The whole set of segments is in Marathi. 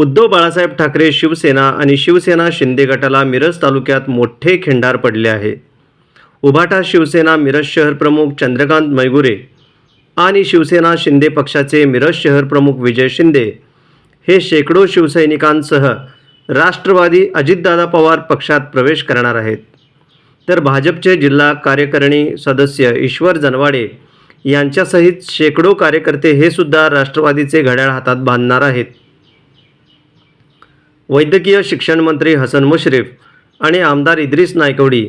उद्धव बाळासाहेब ठाकरे शिवसेना आणि शिवसेना शिंदे गटाला मिरज तालुक्यात मोठे खिंडार पडले आहे. उभाटा शिवसेना मिरज शहर प्रमुख चंद्रकांत मैगुरे आणि शिवसेना शिंदे पक्षाचे मिरज शहर प्रमुख विजय शिंदे हे शेकडो शिवसैनिकांसह राष्ट्रवादी अजितदादा पवार पक्षात प्रवेश करणार आहेत. तर भाजपचे जिल्हा कार्यकारिणी सदस्य ईश्वर जनवाडे यांच्यासहित शेकडो कार्यकर्ते हे सुद्धा राष्ट्रवादीचे घड्याळ हातात बांधणार आहेत. वैद्यकीय शिक्षण मंत्री हसन मुश्रीफ आणि आमदार इद्रिस नायकवडी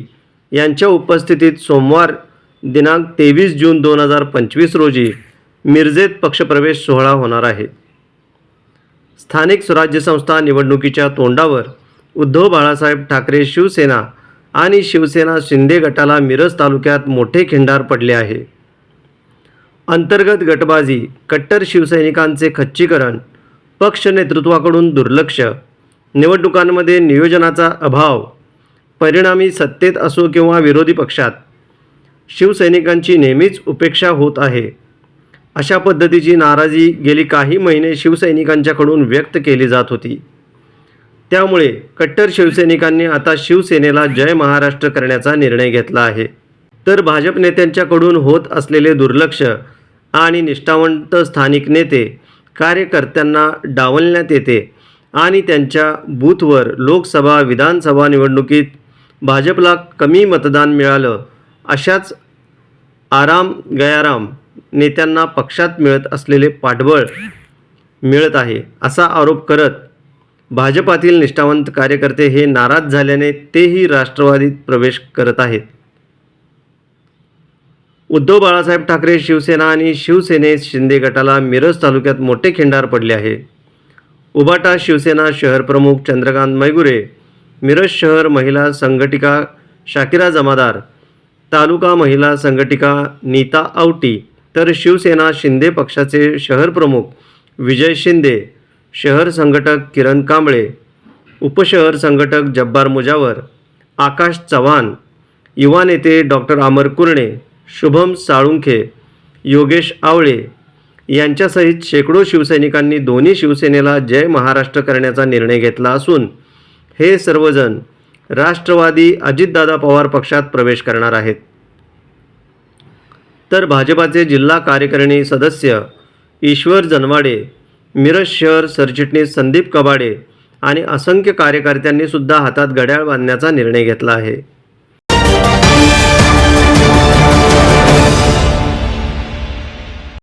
यांच्या उपस्थितीत सोमवार दिनांक तेवीस जून दोन हजार पंचवीस रोजी मिरजेत पक्षप्रवेश सोहळा होणार आहे. स्थानिक स्वराज्य संस्था निवडणुकीच्या तोंडावर उद्धव बाळासाहेब ठाकरे शिवसेना आणि शिवसेना शिंदे गटाला मिरज तालुक्यात मोठे खिंडार पडले आहे. अंतर्गत गटबाजी कट्टर शिवसैनिकांचे खच्चीकरण पक्ष नेतृत्वाकडून दुर्लक्ष निवडणुकांमध्ये नियोजनाचा अभाव परिणामी सत्तेत असो किंवा विरोधी पक्षात शिवसैनिकांची नेहमीच उपेक्षा होत आहे. अशा पद्धतीची नाराजी गेली काही महिने शिवसैनिकांच्याकडून व्यक्त केली जात होती. त्यामुळे कट्टर शिवसैनिकांनी आता शिवसेनेला जय महाराष्ट्र करण्याचा निर्णय घेतला आहे. तर भाजप नेत्यांच्याकडून होत असलेले दुर्लक्ष आणि निष्ठावंत स्थानिक नेते कार्यकर्त्यांना डावलण्यात येते आणि त्यांच्या बूथवर लोकसभा विधानसभा निवडणुकीत भाजपला कमी मतदान मिळालं अशाच आराम गयाराम नेत्यांना पक्षात मिळत असलेले पाठबळ मिळत आहे असा आरोप करत भाजपातील निष्ठावंत कार्यकर्ते हे नाराज झाल्याने तेही राष्ट्रवादीत प्रवेश करत आहेत. उद्धव बाळासाहेब ठाकरे शिवसेना आणि शिवसेने शिंदे गटाला मिरज तालुक्यात मोठे खिंडार पडले आहे. उबाटा शिवसेना शहर प्रमुख चंद्रकांत मैगुरे मिरज शहर महिला संघटिका शाकिरा जमादार तालुका महिला संघटिका नीता आवटी तर शिवसेना शिंदे पक्षाचे शहर प्रमुख विजय शिंदे शहर संघटक किरण कांबळे उपशहर संघटक जब्बार मुजावर आकाश चव्हाण युवा नेते डॉक्टर अमर कुरणे शुभम साळुंखे योगेश आवळे यांच्यासहित शेकडो शिवसैनिकांनी दोन्ही शिवसेनेला जय महाराष्ट्र करण्याचा निर्णय घेतला असून हे सर्वजण राष्ट्रवादी अजितदादा पवार पक्षात प्रवेश करणार आहेत. तर भाजपाचे जिल्हा कार्यकारिणी सदस्य ईश्वर जनवाडे मिरज शहर सरचिटणीस संदीप कबाडे आणि असंख्य कार्यकर्त्यांनी सुद्धा हातात घड्याळ बांधण्याचा निर्णय घेतला आहे.